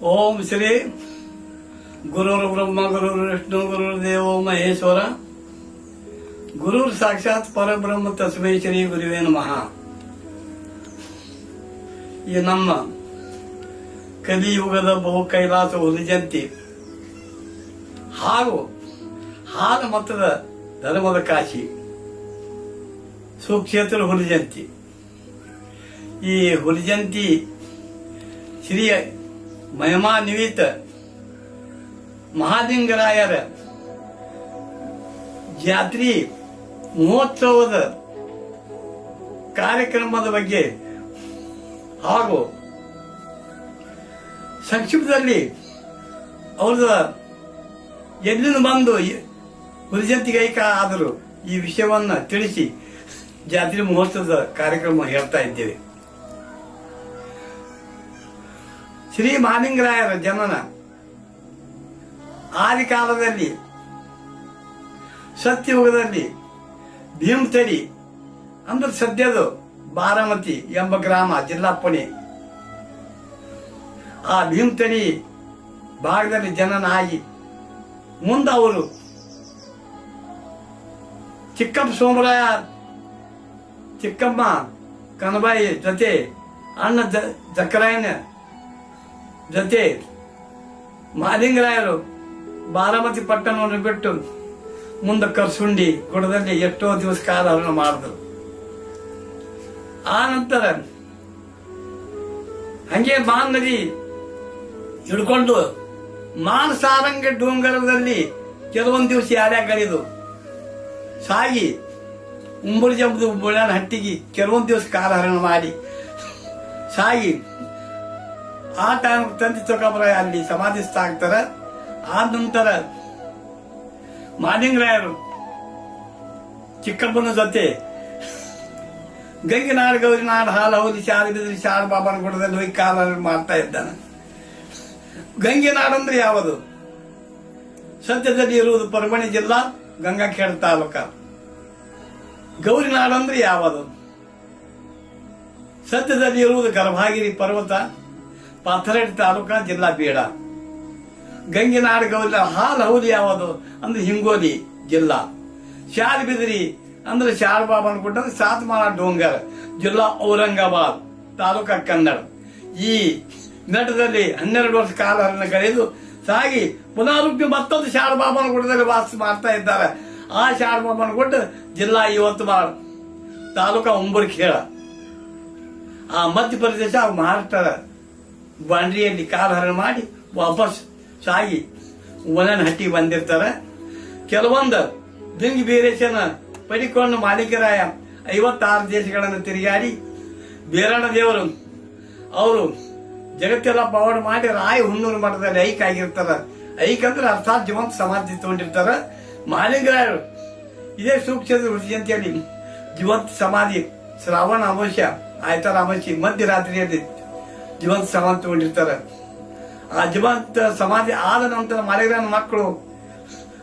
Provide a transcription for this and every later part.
ಓಂ ಶ್ರೀ ಗುರುರ್ ಬ್ರಹ್ಮ ಗುರುರ್ ವಿಷ್ಣು ಗುರುರ್ ದೇವೋ ಮಹೇಶ್ವರ. ಗುರುರ್ ಸಾಕ್ಷಾತ್ ಪರಬ್ರಹ್ಮ ತಸ್ಮೈ ಶ್ರೀ ಗುರುವೇ ನಮಃ. ಈ ನಮ್ಮ ಕಲಿಯುಗದ ಬಹು ಕೈಲಾಸ ಹುಲಿಜಂತಿ ಹಾಗೂ ಹಾಲ ಮತದ ಧರ್ಮದ ಕಾಶಿ, ಸುಕ್ಷೇತ್ರ ಹುಲಿಜಂತಿ. ಈ ಹುಲಿಜಂತಿ ಶ್ರೀ ಮಹಿಮಾ ನಿಮಿತ್ತ ಮಹಾಲಿಂಗರಾಯರ ಜಾತ್ರಿ ಮಹೋತ್ಸವದ ಕಾರ್ಯಕ್ರಮದ ಬಗ್ಗೆ ಹಾಗೂ ಸಂಕ್ಷಿಪ್ತದಲ್ಲಿ ಅವ್ರದ ಎಲ್ಲಿಂದ ಬಂದು ಹುಲಿಜಂತಿಗೈಕ ಆದರು ಈ ವಿಷಯವನ್ನು ತಿಳಿಸಿ ಜಾತ್ರೆ ಮಹೋತ್ಸವದ ಕಾರ್ಯಕ್ರಮ ಹೇಳ್ತಾ ಇದ್ದೇವೆ. ಶ್ರೀ ಮಾನಿಂಗರಾಯರ ಜನನ ಆದಿ ಕಾಲದಲ್ಲಿ ಸತ್ಯಯುಗದಲ್ಲಿ ಭೀಮತಡಿ ಅಂದ್ರೆ ಸದ್ಯದು ಬಾರಾಮತಿ ಎಂಬ ಗ್ರಾಮ, ಜಿಲ್ಲಾ ಪುಣೆ. ಆ ಭೀಮ್ತಡಿ ಭಾಗದಲ್ಲಿ ಜನನ ಆಗಿ ಮುಂದೆ ಅವರು ಚಿಕ್ಕಪ್ಪ ಸೋಮರಾಯ, ಚಿಕ್ಕಮ್ಮ ಕನಬಾಯಿ ಜೊತೆ ಅಣ್ಣ ಜಕರಾಯನ ಜೊತೆ ಮಾಲಿಂಗರಾಯರು ಬಾರಾಮತಿ ಪಟ್ಟಣವನ್ನು ಬಿಟ್ಟು ಮುಂದೆ ಕರ್ಸುಂಡಿ ಗುಡದಲ್ಲಿ ಎಷ್ಟೋ ದಿವಸ ಕಾಲವನ್ನು ಮಾಡಿದ್ರು. ಆ ನಂತರ ಹಂಗೆ ಮಾನ್ ನದಿ ಹಿಡ್ಕೊಂಡು ಮಾನ್ ಸಾರಂಗ ಡೋಂಗರದಲ್ಲಿ ಕೆಲವೊಂದು ದಿವಸ ಯಾರ್ಯಾಗ ಕರೀದು ಸಾಗಿ ಉಂಬುಳಿ ಜಂಬುದು ಬುಳ್ಯಾನ ಹಟ್ಟಿಗೆ ಕೆಲವೊಂದು ದಿವಸ ಕಾಲಹರಣ ಮಾಡಿ ಸಾಗಿ ಆ ಟೈಮ್ ತಂದೆ ಚೊಕ್ಕಬರ ಅಲ್ಲಿ ಸಮಾಧಿಸ್ತಾ ಆಗ್ತಾರ ಆ ನಂತರ ಮಾಲಿಂಗರಾಯರು ಚಿಕ್ಕಪ್ಪನ ಜೊತೆ ಗಂಗಿನಾಡು ಗೌರಿನಾಡು ಹಾಲು ಹೌದು ಶಾರಿದ್ರೆ ಶಾರ ಬಾಬನ ಗುಡದಲ್ಲಿ ಹೋಗಿ ಕಾಲ ಮಾಡ್ತಾ ಇದ್ದಾನೆ. ಗಂಗಿನಾಡು ಅಂದ್ರೆ ಯಾವುದು? ಸದ್ಯದಲ್ಲಿ ಇರುವುದು ಪರಮಣಿ ಜಿಲ್ಲಾ ಗಂಗಾಖೇಡ ತಾಲೂಕ. ಗೌರಿನಾಡು ಅಂದ್ರೆ ಯಾವುದು? ಸದ್ಯದಲ್ಲಿ ಇರುವುದು ಗರ್ಭಾಗಿರಿ ಪರ್ವತ. ಪಾಥರಡಿ ತಾಲೂಕ ಜಿಲ್ಲಾ ಬೇಡ. ಗಂಗಿನಾಡು ಗೌರಿ ಹಾಲು ಹೌದು ಯಾವುದು? ಅಂದ್ರೆ ಹಿಂಗೋಲಿ ಜಿಲ್ಲಾ. ಶಾಲ್ ಬಿದಿರಿ ಅಂದ್ರೆ ಶಾರ್ ಬಾಬಾ ಗುಡ್ಡ ಸಾತ್ಮಾಲ ಡೋಂಗರ್, ಜಿಲ್ಲಾ ಔರಂಗಾಬಾದ್, ತಾಲೂಕ ಕನ್ನಡ. ಈ ನಟದಲ್ಲಿ ಹನ್ನೆರಡು ವರ್ಷ ಕಾಲವನ್ನು ಕಳೆದು ಸಾಗಿ ಪುನರುಬ್ಬಿ ಮತ್ತೊಂದು ಶಾರ್ ಬಾಬಾನ ಗುಡ್ಡದಲ್ಲಿ ವಾಸ ಮಾಡ್ತಾ ಇದ್ದಾರೆ. ಆ ಶಾರ್ ಬಾಬಾನ ಗುಡ್ಡ ಜಿಲ್ಲಾ ಇವತ್ತು ತಾಲೂಕ ಉಂಬರ್ಖೇಳ ಆ ಮಧ್ಯಪ್ರದೇಶ ಮಹಾರಾಷ್ಟ್ರ ಬಾಂಡ್ರಿಯಲ್ಲಿ ಕಾಲಹರಣ ಮಾಡಿ ವಾಪಸ್ ಸಾಗಿ ಒಲನ ಹಟ್ಟಿ ಬಂದಿರ್ತಾರೆ. ಕೆಲವೊಂದು ದಿಂಗ್ ಬೀರೇಶನ ಪಡಿಕೊಂಡು ಮಾಲೀಕರಾಯ ಐವತ್ತಾರು ದೇಶಗಳನ್ನು ತಿರುಗಾಡಿ ಬೀರಣ ದೇವರು ಅವರು ಜಗತ್ತೆಲ್ಲ ಪವಾಡ ಮಾಡಿ ರಾಯ ಹುಣ್ಣೂರು ಮಠದಲ್ಲಿ ಐಕ್ ಆಗಿರ್ತಾರ. ಐಕ್ ಅಂದ್ರೆ ಅರ್ಥಾತ್ ಜೀವಂತ ಸಮಾಧಿ ತಗೊಂಡಿರ್ತಾರ. ಮಾಲಿಂಗರಾಯರು ಇದೇ ಸೂಕ್ಷ್ಮ ಹೇಳಿ ಜೀವಂತ ಸಮಾಧಿ ಶ್ರಾವಣ ಅಮಾವಾಸ್ಯ ಆಯ್ತಾರ ಅಮಾವಾಸ್ಯ ಮಧ್ಯರಾತ್ರಿಯಲ್ಲಿ ಜೀವಂತ ಸಮಾಧಿ ತಗೊಂಡಿರ್ತಾರೆ. ಆ ಜೀವಂತ ಸಮಾಧಿ ಆದ ನಂತರ ಮಾಲಿಂಗರಾಯನ ಮಕ್ಕಳು?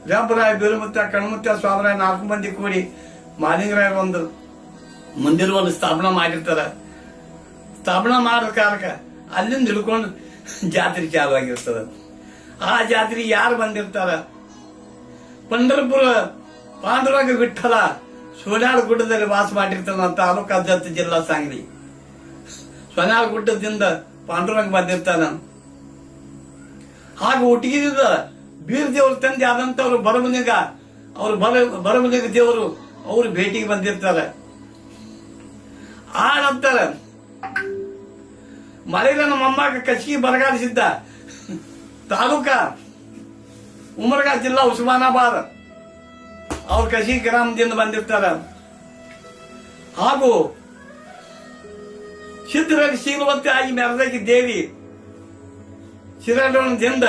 ರಾಮರಾಯ ಬೀರುಮುತ್ತ ಕಣ್ಮುತ್ತ ಸ್ವಾಮರಾಯ ನಾಲ್ಕು ಮಂದಿ ಕೂಡಿ ಮಾಲಿಂಗರಾಯ ಒಂದು ಮಂದಿರವನ್ನು ಸ್ಥಾಪನೆ ಮಾಡಿರ್ತಾರೆ. ಸ್ಥಾಪನೆ ಮಾಡಿದ ಕಾಲಕ್ಕೆ ಅಲ್ಲಿಂದ ಹಿಡ್ಕೊಂಡು ಜಾತ್ರೆ ಚಾಲು ಆಗಿರ್ತದೆ. ಆ ಜಾತ್ರೆ ಯಾರು ಬಂದಿರ್ತಾರ? ಪಂಡರಪುರ ಪಾಂಡುರಂಗ ವಿಠಲ ಸೋಲಾಳ ಗುಡ್ಡದಲ್ಲಿ ವಾಸ ಮಾಡಿರ್ತಾರ ತಾಲೂಕು ಅಧ್ಯಕ್ಷ ಜಿಲ್ಲಾ ಸಾಂಗ್ಲಿ. ಸೋನಾಳ ಗುಡ್ಡದಿಂದ ಪಾಂಡುರಂಗ ಬಂದಿರ್ತಾನ ಹಾಗೂ ಒಟ್ಟಿಗಿದ ಬೀರ್ ದೇವ್ರ ತಂದೆ ಆದಂತವ್ರು ಬರಮನಿಗ, ಅವರು ಬರ, ಬರಮನಿಗ ದೇವರು ಅವರು ಭೇಟಿಗೆ ಬಂದಿರ್ತಾರೆ. ಆ ನಂತರ ನಮ್ಮ ಮೊಮ್ಮಗ ಕಸಿಗೆ ಬರಗಾಲಿಸಿದ್ದ ತಾಲೂಕ ಉಮರ್ಗಾ ಜಿಲ್ಲಾ ಉಸ್ಮಾನಾಬಾದ್. ಅವ್ರ ಕಸಿ ಗ್ರಾಮದಿಂದ ಬಂದಿರ್ತಾರ. ಹಾಗೂ ಸಿದ್ಧರಲ್ಲಿ ಶೀಲವತ್ತಿ ಆಗಿ ಮೆರೆದಾಗಿ ದೇವಿ. ಶಿರಾಡೋಣದಿಂದ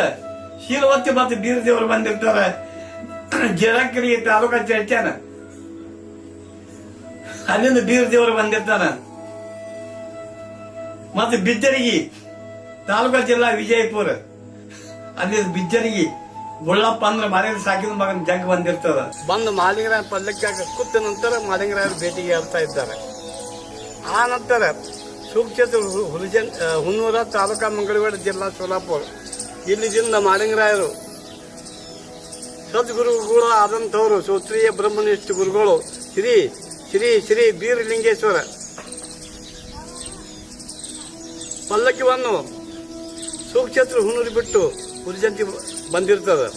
ಶೀಲವತ್ತಿ ಮತ್ತು ಬೀರ ದೇವರು ಬಂದಿರ್ತಾರ. ಜರಕರಿ ತಾಲೂಕಾ ಚರ್ಚನ. ಅಲ್ಲಿಂದ ಬೀರದೇವರು ಬಂದಿರ್ತಾನ. ಮತ್ತು ಬಿಜ್ಜರಿಗಿ, ತಾಲೂಕಾ ಜಿಲ್ಲಾ ವಿಜಯಪುರ. ಅಲ್ಲಿ ಬಿಜ್ಜರಿಗಿ, ಗುಳ್ಳಪ್ಪ ಅಂದ್ರೆ ಮಾಲಿಂಗ್ರ ಸಾಕಿದ ಮಗನ ಜಗ್ ಬಂದಿರ್ತದ. ಬಂದು ಮಾಲಿಂಗರ ಪಲ್ಲಕ್ಕಾಗ ಕೂತ ನಂತರ ಮಾಲಿಂಗರ ಭೇಟಿಗೆ ಹೇಳ್ತಾ ಇದ್ದಾರೆ. ಆ ನಂತರ ಸುಕ್ಷೇತ್ರ ಹು- ಹುಲಿಜನ್ ಹುನ್ನೂರ ತಾಲೂಕಾ ಮಂಗಳವಾಡ ಜಿಲ್ಲಾ ಸೋಲಾಪುರ. ಇಲ್ಲಿ ಇಲ್ಲಿದಿಂದ ಮಾಳಿಂಗರಾಯರು ಸದ್ಗುರುಗಳು ಆದಂಥವರು ಶ್ರೋತ್ರಿಯ ಬ್ರಹ್ಮನಿಷ್ಠ ಗುರುಗಳು, ಶ್ರೀ ಶ್ರೀ ಶ್ರೀ ಬೀರಲಿಂಗೇಶ್ವರ. ಪಲ್ಲಕ್ಕಿವನ್ನು ಸುಕ್ಷೇತ್ರ ಹುನರು ಬಿಟ್ಟು ಹುಲಿಜಂತಿ ಬಂದಿರ್ತದೆ.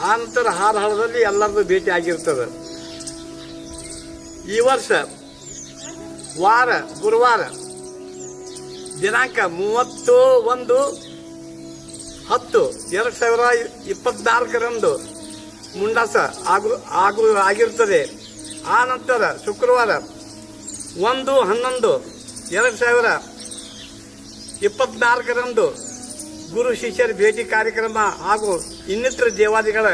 ಆ ನಂತರ ಹಾರಹಳದಲ್ಲಿ ಎಲ್ಲರದ್ದು ಭೇಟಿ ಆಗಿರ್ತದೆ. ಈ ವರ್ಷ ವಾರ, ಗುರುವಾರ ದಿನಾಂಕ ಮೂವತ್ತು ಒಂದು ಹತ್ತು ಎರಡು ಸಾವಿರ ಇಪ್ಪತ್ನಾಲ್ಕರಂದು ಮುಂಡಾಸ ಆಗು ಆಗು ಆಗಿರುತ್ತದೆ. ಆ ನಂತರ ಶುಕ್ರವಾರ ಒಂದು ಹನ್ನೊಂದು ಎರಡು ಸಾವಿರ ಇಪ್ಪತ್ನಾಲ್ಕರಂದು ಗುರು ಶಿಷ್ಯರ ಭೇಟಿ ಕಾರ್ಯಕ್ರಮ ಹಾಗೂ ಇನ್ನಿತರ ದೇವಾದಿಗಳ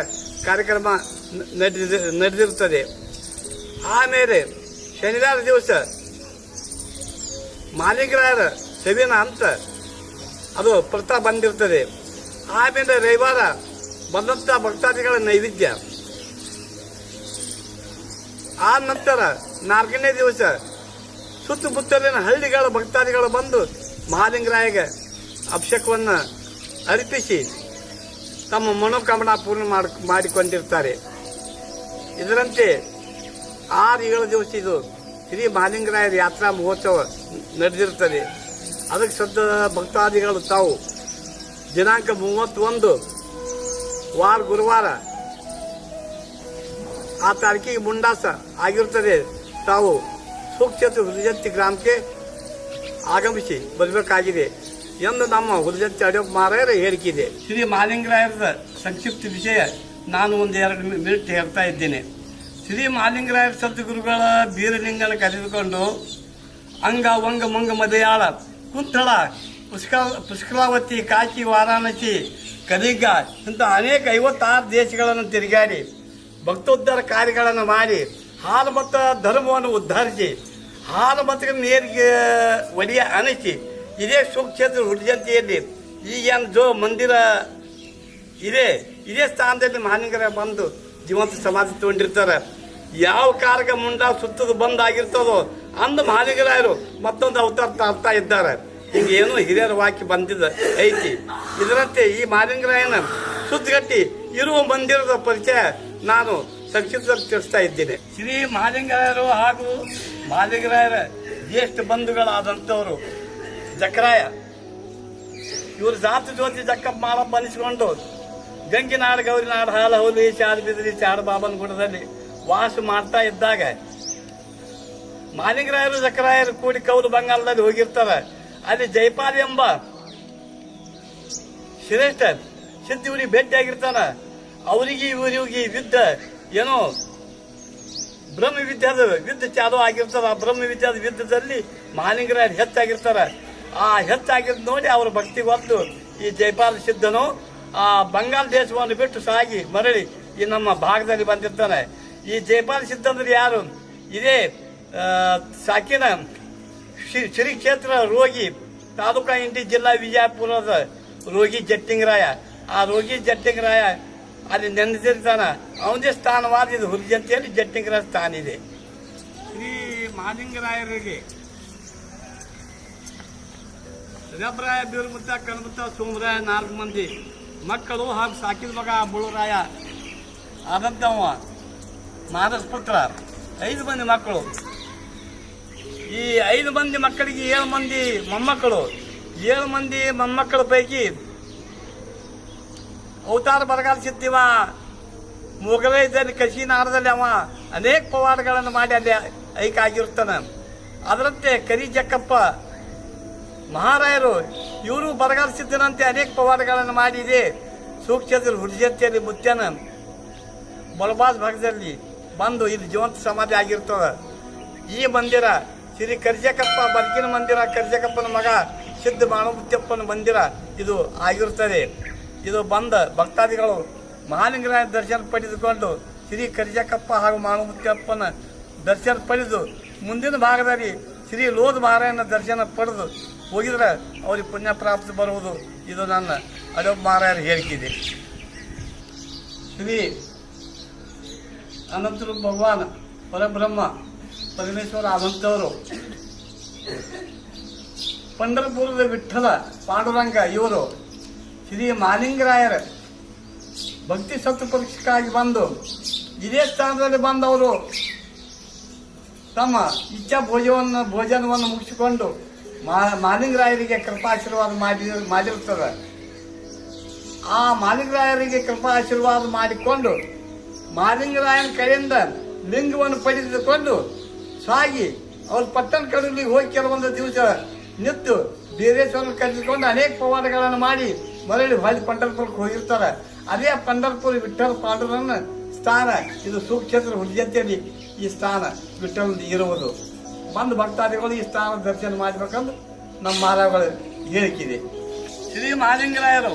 ಕಾರ್ಯಕ್ರಮ ನಡೆದಿ ನಡೆದಿರುತ್ತದೆ. ಆಮೇಲೆ ಶನಿವಾರ ದಿವಸ ಮಾಲಿಂಗರಾಯರ ಸವಿನ ಅಂತ. ಅದು ಪ್ರತಾ ಬಂದಿರ್ತದೆ. ಆಮೇಲೆ ರವಿವಾರ ಬಂದಂಥ ಭಕ್ತಾದಿಗಳ ನೈವೇದ್ಯ. ಆ ನಂತರ ನಾಲ್ಕನೇ ದಿವಸ ಸುತ್ತಮುತ್ತಲಿನ ಹಳ್ಳಿಗಳ ಭಕ್ತಾದಿಗಳು ಬಂದು ಮಹಾಲಿಂಗರಾಯಗೆ ಅಭಿಷೇಕವನ್ನು ಅರ್ಪಿಸಿ ತಮ್ಮ ಮನೋಕಾಮನಾ ಪೂರ್ಣ ಮಾಡಿ, ಮಾಡಿಕೊಂಡಿರ್ತಾರೆ. ಇದರಂತೆ ಆರು ಏಳು ದಿವಸ ಇದು ಶ್ರೀ ಮಹಾಲಿಂಗರಾಯರ ಯಾತ್ರಾ ಮಹೋತ್ಸವ ನಡೆದಿರುತ್ತದೆ ಅದಕ್ಕೆ ಸದ್ದ ಭಕ್ತಾದಿಗಳು ತಾವು ದಿನಾಂಕ ಮೂವತ್ತೊಂದು, ವಾರ ಗುರುವಾರ ಆ ತಾರೀಕಿಗೆ ಮುಂಡಾಸ ಆಗಿರುತ್ತದೆ. ತಾವು ಸುಕ್ಷೇತ್ರ ಹುಲಿಜಂತಿ ಗ್ರಾಮಕ್ಕೆ ಆಗಮಿಸಿ ಬರಬೇಕಾಗಿದೆ ಎಂದು ನಮ್ಮ ಹುಲಿಜಂತಿ ಅಡಿಯಪ್ಪ ಮಾರಾಯರ ಇದೆ. ಶ್ರೀ ಮಾಲಿಂಗರಾಯರದ ಸಂಕ್ಷಿಪ್ತ ವಿಷಯ ನಾನು ಒಂದು ಎರಡು ಮಿನಿಟ್ ಹೇಳ್ತಾ ಇದ್ದೇನೆ. ಶ್ರೀ ಮಹಾಲಿಂಗರಾಯರ ಸದ್ಗುರುಗಳ ಬೀರಲಿಂಗನ ಕರೆದುಕೊಂಡು ಅಂಗ, ವಂಗ, ಮಂಗ, ಮದಯಾಳ ಕುಂತಳ ಪುಷ್ಕ ಪುಷ್ಕಲಾವತಿ ಕಾಶಿ ವಾರಾಣಸಿ ಕಲಿಗ ಇಂಥ ಅನೇಕ ಐವತ್ತಾರು ದೇಶಗಳನ್ನು ತಿರುಗಾಡಿ ಭಕ್ತೋದ್ಧಾರ ಕಾರ್ಯಗಳನ್ನು ಮಾಡಿ ಹಾಲು ಮತ್ತು ಧರ್ಮವನ್ನು ಉದ್ಧರಿಸಿ, ಹಾಲು ಮತ್ತು ನೀರಿಗೆ ಒಡೆಯ ಅನಿಸಿ ಇದೇ ಸುಕ್ಷೇತ್ರ ಹುಡ್ಜಂತಿಯಲ್ಲಿ ಈಗೇನು ಜೋ ಮಂದಿರ ಇದೆ, ಇದೇ ಸ್ಥಾನದಲ್ಲಿ ಮಹಾನಗರ ಬಂದು ಜೀವಂತ ಸಮಾಧಿ ತಗೊಂಡಿರ್ತಾರೆ. ಯಾವ ಕಾರ್ಗ ಮುಂಡ ಸುತ್ತದ ಬಂದ್ ಆಗಿರ್ತದೋ ಅಂದ ಮಹಾಲಿಂಗರಾಯರು ಮತ್ತೊಂದು ಅವತಾರ ಅರ್ಥ ಇದ್ದಾರೆ. ಹಿಂಗೆ ಏನೋ ಹಿರಿಯರ ವಾಕ್ಯ ಬಂದಿದ್ದ ಐತಿ. ಇದರಂತೆ ಈ ಮಹಾಲಿಂಗರಾಯನ ಸುತ್ತಗಟ್ಟಿ ಇರುವ ಮಂದಿರದ ಪರಿಚಯ ನಾನು ಸಂಕ್ಷಿಪ್ತವಾಗಿ ತಿಳಿಸ್ತಾ ಇದ್ದೇನೆ. ಶ್ರೀ ಮಹಾಲಿಂಗರಾಯರು ಹಾಗೂ ಮಹಾಲಿಂಗರಾಯರ ಜ್ಯೇಷ್ಠ ಬಂಧುಗಳಾದಂಥವರು ಜಕರಾಯ, ಇವರು ಜಾತಿ ಜ್ಯೋತಿ ಜಕ್ಕಪ್ಪ ಮಾಲ ಅನಿಸಿಕೊಂಡು ಗಂಗಿನಾಡು ಗೌರಿನಾಡು ಹಾಲ ಹೋಲಿ ಚಾರ್ ಬಿದ್ರಿ ಚಾರ್ ಬಾಬನ ಗುಡದಲ್ಲಿ ವಾಸ ಮಾಡ್ತಾ ಇದ್ದಾಗ ಮಾಲಿಂಗರಾಯರು, ಜಕರಾಯರು ಕೂಡಿ ಕೌಲು ಬಂಗಾಲದಲ್ಲಿ ಹೋಗಿರ್ತಾರೆ. ಅಲ್ಲಿ ಜೈಪಾಲ್ ಎಂಬ ಶ್ರೇಷ್ಠ ಸಿದ್ಧ ಭೇಟಿಯಾಗಿರ್ತಾನ. ಅವರಿಗೆ ಇವರಿಗೆ ಯುದ್ಧ ಏನೋ ಬ್ರಹ್ಮ ವಿದ್ಯಾದ ಯುದ್ಧ ಚಾಲು ಆಗಿರ್ತಾರ ಬ್ರಹ್ಮ ವಿದ್ಯಾದ ಯುದ್ಧದಲ್ಲಿ ಮಹಾಲಿಂಗರಾಯರು ಹೆಚ್ಚಾಗಿರ್ತಾರ ಆ ಹೆಚ್ಚಾಗಿದ್ ನೋಡಿ ಅವರ ಭಕ್ತಿ ಹೊತ್ತು ಈ ಜೈಪಾಲ್ ಸಿದ್ಧನು ಆ ಬಂಗಾಳ ದೇಶವನ್ನು ಬಿಟ್ಟು ಸಾಗಿ ಮರಳಿ ಈ ನಮ್ಮ ಭಾಗದಲ್ಲಿ ಬಂದಿರ್ತಾನೆ. ಈ ಜೈಪಾಲ್ ಸಿದ್ಧ ಅಂದ್ರೆ ಯಾರು? ಇದೇ ಸಾಕಿನ ಶ್ರೀ ಕ್ಷೇತ್ರ ರೋಗಿ, ತಾಲೂಕಾ ಇಂಡಿ ಜಿಲ್ಲಾ ವಿಜಯಪುರದ ರೋಗಿ ಜಟ್ಟಿಂಗರಾಯ. ಆ ರೋಗಿ ಜಟ್ಟಿಂಗರಾಯ ಅಲ್ಲಿ ನೆನೆದಿರ್ತಾನ. ಅವನದೇ ಸ್ಥಾನವಾದ ಇದು ಹುಲಿಜಂತಿಯಲ್ಲಿ ಜಟ್ಟಿಂಗರಾಯ ಸ್ಥಾನ ಇದೆ. ಶ್ರೀ ಮಾಲಿಂಗರಾಯರಿಗೆ ರಬ್ರಾಯ ಬೀರ್ಮುತ್ತ ಕಣ್ಮುತ್ತ ಸೋಮರಾಯ ನಾಲ್ಕು ಮಂದಿ, ಮಕ್ಕಳು ಹಾಗೂ ಸಾಕಿದ ಮಗ ಬುಳುರಾಯ ಆದಂತವ ಮಾದಸ್ ಪುತ್ರ ಐದು ಮಂದಿ ಮಕ್ಕಳು. ಈ ಐದು ಮಂದಿ ಮಕ್ಕಳಿಗೆ ಏಳು ಮಂದಿ ಮೊಮ್ಮಕ್ಕಳು, ಏಳು ಮಂದಿ ಮೊಮ್ಮಕ್ಕಳ ಪೈಕಿ ಅವತಾರ ಬರಗಾಲ ಸಿದ್ದಿವ ಮೊಗಲೈದಲ್ಲಿ ಕಶಿನಾರದಲ್ಲಿ ಅವ. ಅನೇಕ ಪವಾಡಗಳನ್ನು ಮಾಡಿ ಅಲ್ಲಿ ಐಕ ಆಗಿರ್ತಾನೆ. ಅದರಂತೆ ಕರಿ ಜಕ್ಕಪ್ಪ, ಮಹಾರಾಯರು, ಇವರು ಬರಗಾಲ ಸಿದ್ದನಂತೆ ಅನೇಕ ಪವಾಡಗಳನ್ನು ಮಾಡಿದೆ ಸೂಕ್ಷ್ಮದಲ್ಲಿ ಹುಡ್ಜಂತಿಯಲ್ಲಿ ಮುತ್ಯನ. ಬಲಬಾಜ್ ಭಾಗದಲ್ಲಿ ಬಂದು ಇಲ್ಲಿ ಜೀವಂತ ಸಮಾಧಿ ಆಗಿರ್ತದೆ. ಈ ಮಂದಿರ ಶ್ರೀ ಕರ್ಜಕಪ್ಪ ಬಲ್ಕಿನ ಮಂದಿರ, ಕರ್ಜಕಪ್ಪನ ಮಗ ಸಿದ್ಧ ಬಾಣಮುತ್ಯಪ್ಪನ ಮಂದಿರ ಇದು ಆಗಿರುತ್ತದೆ. ಇದು ಬಂದ ಭಕ್ತಾದಿಗಳು ಮಹಾಲಿಂಗರಾಯ ದರ್ಶನ ಪಡೆದುಕೊಂಡು ಶ್ರೀ ಕರ್ಜಕಪ್ಪ ಹಾಗೂ ಮಾಣಮುತ್ಯಪ್ಪನ ದರ್ಶನ ಪಡೆದು ಮುಂದಿನ ಭಾಗದಲ್ಲಿ ಶ್ರೀ ಲೋಧ ಮಹಾರಾಯಣ ದರ್ಶನ ಪಡೆದು ಹೋಗಿದ್ರೆ ಅವ್ರಿಗೆ ಪುಣ್ಯ ಪ್ರಾಪ್ತಿ ಬರುವುದು. ಇದು ನನ್ನ ಅಡೋಬ್ ಮಹಾರಾಯರ ಹೇಳಿಕೆ ಶ್ರೀ ಅನಂತರು ಭಗವಾನ್ ಪರಬ್ರಹ್ಮ ಪರಮೇಶ್ವರ ಆದಂಥವರು. ಪಂಡರಪುರದ ವಿಠಲ ಪಾಂಡುರಂಗ ಇವರು ಶ್ರೀ ಮಾಲಿಂಗರಾಯರ ಭಕ್ತಿ ಸತ್ತು ಪರೀಕ್ಷೆಗಾಗಿ ಬಂದು ಇದೇ ಸ್ಥಾನದಲ್ಲಿ ಬಂದವರು. ತಮ್ಮ ಇಚ್ಛಾ ಭೋಜವನ್ನು, ಭೋಜನವನ್ನು ಮುಗಿಸಿಕೊಂಡು ಮಾ, ಮಾಲಿಂಗರಾಯರಿಗೆ ಕೃಪಾಶೀರ್ವಾದ ಮಾಡಿ ಮಾಡಿರುತ್ತದೆ ಆ ಮಾಲಿಂಗರಾಯರಿಗೆ ಕೃಪಾ ಆಶೀರ್ವಾದ ಮಾಡಿಕೊಂಡು ಮಾಲಿಂಗರಾಯನ ಕಡೆಯಿಂದ ಲಿಂಗವನ್ನು ಪಡೆದುಕೊಂಡು ಸಾಗಿ, ಅವ್ರು ಪಟ್ಟಣ ಕಡಲಿಗೆ ಹೋಗಿ ಕೆಲವೊಂದು ದಿವಸ ನಿಂತು ಬೀರೇಶ್ವರನ ಕರೆದುಕೊಂಡು ಅನೇಕ ಪವಾಡಗಳನ್ನು ಮಾಡಿ ಮರಳಿ ಹೊಳಿ ಪಂಡರ್ಪುರಕ್ಕೆ ಹೋಗಿರ್ತಾರೆ. ಅದೇ ಪಂಡರ್ಪುರ ವಿಠ್ಠಲ ಪಾಂಡುರನ್ನ ಸ್ಥಾನ, ಇದು ಸುಕ್ಷೇತ್ರ ಹುಡ್ಜತೆಯಲ್ಲಿ ಈ ಸ್ಥಾನ ವಿಠ್ಠಲ ಇರುವುದು. ಬಂದು ಭಕ್ತಾದಿಗಳು ಈ ಸ್ಥಾನ ದರ್ಶನ ಮಾಡಬೇಕಂದು ನಮ್ಮ ಮಹಾರಾಜಗಳು ಹೇಳಿಕಿದೆ ಶ್ರೀ ಮಹಾಲಿಂಗರಾಯರು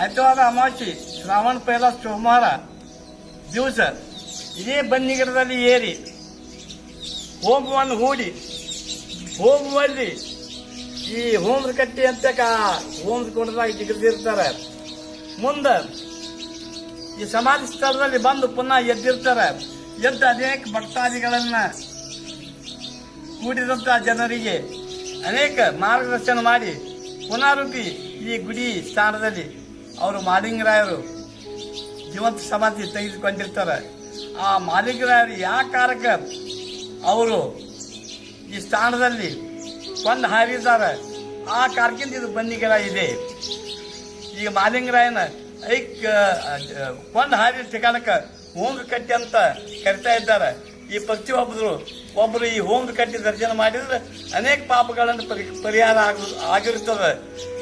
ಆಯ್ತವಾದ ಅಮಾವಾಸ್ಯೆ, ಶ್ರಾವಣ ಪೈಲ ಸೋಮವಾರ ದಿವಸ ಇದೇ ಬನ್ನಿಗರದಲ್ಲಿ ಏರಿ, ಹೋಮವನ್ನು ಹೂಡಿ ಹೋಮದಲ್ಲಿ ಈ ಹೋಮದ ಕಟ್ಟಿ ಅಂತ ಹೋಮದ ಕುಂಡದಾಗ ಜಿಗಿದಿರ್ತಾರೆ ಮುಂದೆ ಈ ಸಮಾಧಿ ಸ್ಥಳದಲ್ಲಿ ಬಂದು ಪುನಃ ಎದ್ದಿರ್ತಾರೆ. ಎದ್ದು ಅನೇಕ ಭಕ್ತಾದಿಗಳನ್ನ ಕೂಡಿದಂತ ಜನರಿಗೆ ಅನೇಕ ಮಾರ್ಗದರ್ಶನ ಮಾಡಿ ಪುನರೂಪಿ ಈ ಗುಡಿ ಸ್ಥಾನದಲ್ಲಿ ಅವರು ಮಾಲಿಂಗರಾಯರು ಜೀವಂತ ಸಮಾಧಿ ತೆಗೆದುಕೊಂಡಿರ್ತಾರೆ. ಆ ಮಾಲಿಂಗರಾಯರು ಯಾವ ಕಾರಕ? ಅವರು ಈ ಸ್ಥಾನದಲ್ಲಿ ಕೊಂದು ಹಾರಿದ್ದಾರೆ. ಆ ಕಾರ್ಕಿಂದ ಇದು ಬನ್ನಿಗರ ಇದೆ ಈಗ ಮಾಲಿಂಗರಾಯನ ಐಕ್ ಕೊಂದು ಹಾರಿ ಠಿಕಾಣಕ್ಕೆ ಹೋಂಗ ಕಟ್ಟಿ ಅಂತ ಕರಿತಾ ಇದ್ದಾರೆ. ಈ ಪಕ್ಷಿ ಒಬ್ಬರು ಈ ಹೋಂಗ ಕಟ್ಟಿ ದರ್ಶನ ಮಾಡಿದ್ರೆ ಅನೇಕ ಪಾಪಗಳನ್ನು ಪರಿ, ಪರಿಹಾರ ಆಗ, ಆಗಿರುತ್ತದೆ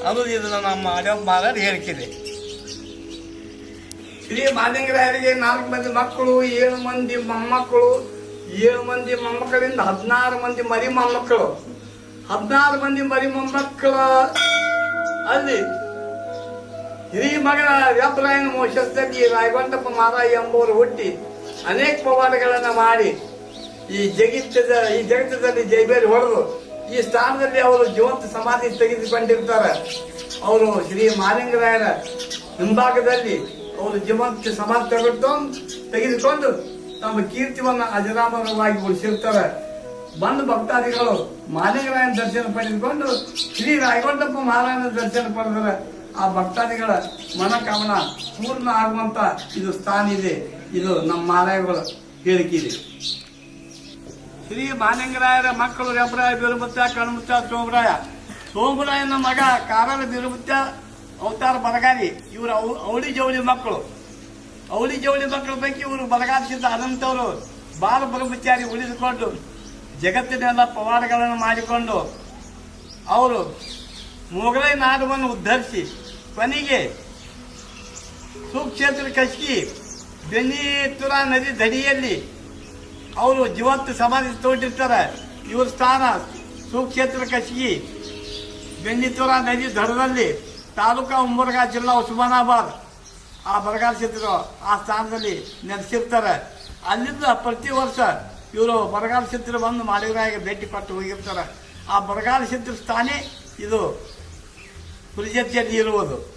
ಅನ್ನೋದು ಇದನ್ನು ನಮ್ಮ ಆಡೋ ಮಾರಾಟ ಹೇಳಿಕಿದೆ ಶ್ರೀ ಮಾಲಿಂಗರಾಯರಿಗೆ ನಾಲ್ಕು ಮಂದಿ ಮಕ್ಕಳು, ಏಳು ಮಂದಿ ಮೊಮ್ಮಕ್ಕಳು, ಏಳು ಮಂದಿ ಮೊಮ್ಮಕ್ಕಳಿಂದ ಹದಿನಾರು ಮಂದಿ ಮರಿ ಮೊಮ್ಮಕ್ಕಳು. ಹದಿನಾರು ಮಂದಿ ಮರಿ ಮೊಮ್ಮಕ್ಕಳ ಅಲ್ಲಿ ಹಿರಿಯ ಮಗನ ವ್ಯಾಪರಾಯನ ವಂಶಸ್ಥದಲ್ಲಿ ರಾಯಗೊಂಡಪ್ಪ ಮಹಾರಾಯ ಎಂಬುವರು ಹುಟ್ಟಿ ಅನೇಕ ಪವಾಡಗಳನ್ನು ಮಾಡಿ ಈ ಜಗತ್ತದ, ಈ ಜಗತ್ತದಲ್ಲಿ ಜೈಬೇರಿ ಹೊಡೆದು ಈ ಸ್ಥಾನದಲ್ಲಿ ಅವರು ಜೀವಂತ ಸಮಾಧಿ ತೆಗೆದುಕೊಂಡಿರ್ತಾರೆ. ಅವರು ಶ್ರೀ ಮಾಲಿಂಗರಾಯರ ಹಿಂಭಾಗದಲ್ಲಿ ಅವರು ಜೀವಂತ ಸಮಾಧಿ ತೆಗೆದುಕೊಂಡು ತೆಗೆದುಕೊಂಡು ತಮ್ಮ ಕೀರ್ತಿವನ್ನ ಅಜರಾಮರವಾಗಿ ಉಳಿಸಿರ್ತಾರೆ. ಬಂದು ಭಕ್ತಾದಿಗಳು ಮಾಲಿಂಗರಾಯನ ದರ್ಶನ ಪಡೆದುಕೊಂಡು ಶ್ರೀ ರಾಯಗೊಂಡಪ್ಪ ಮಹಾರಾಯನ ದರ್ಶನ ಪಡೆದರೆ ಆ ಭಕ್ತಾದಿಗಳ ಮನಕಾಮನ ಪೂರ್ಣ ಆಗುವಂತ ಇದು ಸ್ಥಾನ ಇದೆ. ಇದು ನಮ್ಮ ಮಾರಾಯಗಳು ಹೇಳಿಕೆ ಇದೆ. ಶ್ರೀ ಮಾಲಿಂಗರಾಯರ ಮಕ್ಕಳು ರೆಬ್ರಾಯ ಬಿರುಮುತ್ಯ ಕಣ್ಮುತ್ಯ ಸೋಮರಾಯ. ಸೋಮರಾಯನ ಮಗ ಕಾರಲ ಬಿರುಮುತ್ತ ಅವತಾರ ಬರಗಾರಿ ಇವರು ಅವ್- ಅವಳಿ ಜವಳಿ ಮಕ್ಕಳು ಅವಳಿ ಜವಳಿ ಮಕ್ಕಳ ಪೈಕಿ ಇವರು ಬರಗಾಲಕ್ಕಿಂತ ಅನಂತವರು. ಬಾಲ ಬ್ರಹ್ಮಚಾರಿ ಉಳಿದುಕೊಂಡು ಜಗತ್ತಿನೆಲ್ಲ ಪವಾಡಗಳನ್ನು ಮಾಡಿಕೊಂಡು ಅವರು ಮೊಘಲೈ ನಾಡವನ್ನು ಉದ್ಧರಿಸಿ ಕೊನೆಗೆ ಸುಕ್ಷೇತ್ರ ಬೆನ್ನಿ ಬೆನ್ನಿತುರ ನದಿ ದಡಿಯಲ್ಲಿ ಅವರು ಜೀವಂತ ಸಮಾಧಿ ತೋಟಿರ್ತಾರೆ ಇವ್ರ ಸ್ಥಾನ ಸುಕ್ಷೇತ್ರ ಬೆನ್ನಿ ಬೆನ್ನಿತುರ ನದಿ ದಡದಲ್ಲಿ. ತಾಲೂಕಾ ಉಮ್ಮರ್ಗಾ ಜಿಲ್ಲಾ ಉಸ್ಮಾನಾಬಾದ್. ಆ ಬರಗಾಲ ಸಿದ್ದರು ಆ ಸ್ಥಾನದಲ್ಲಿ ನೆಲೆಸಿರ್ತಾರೆ. ಅಲ್ಲಿಂದ ಪ್ರತಿ ವರ್ಷ ಇವರು ಬರಗಾಲ ಸಿದ್ಧರು ಬಂದು ಮಾಡಿದ್ರಾಗ ಭೇಟಿ ಕೊಟ್ಟು ಹೋಗಿರ್ತಾರೆ. ಆ ಬರಗಾಲ ಸಿದ್ಧರ ಸ್ಥಾನೇ ಇದು. ಹುಲಿಜತಿಯಲ್ಲಿ ಇರುವುದು.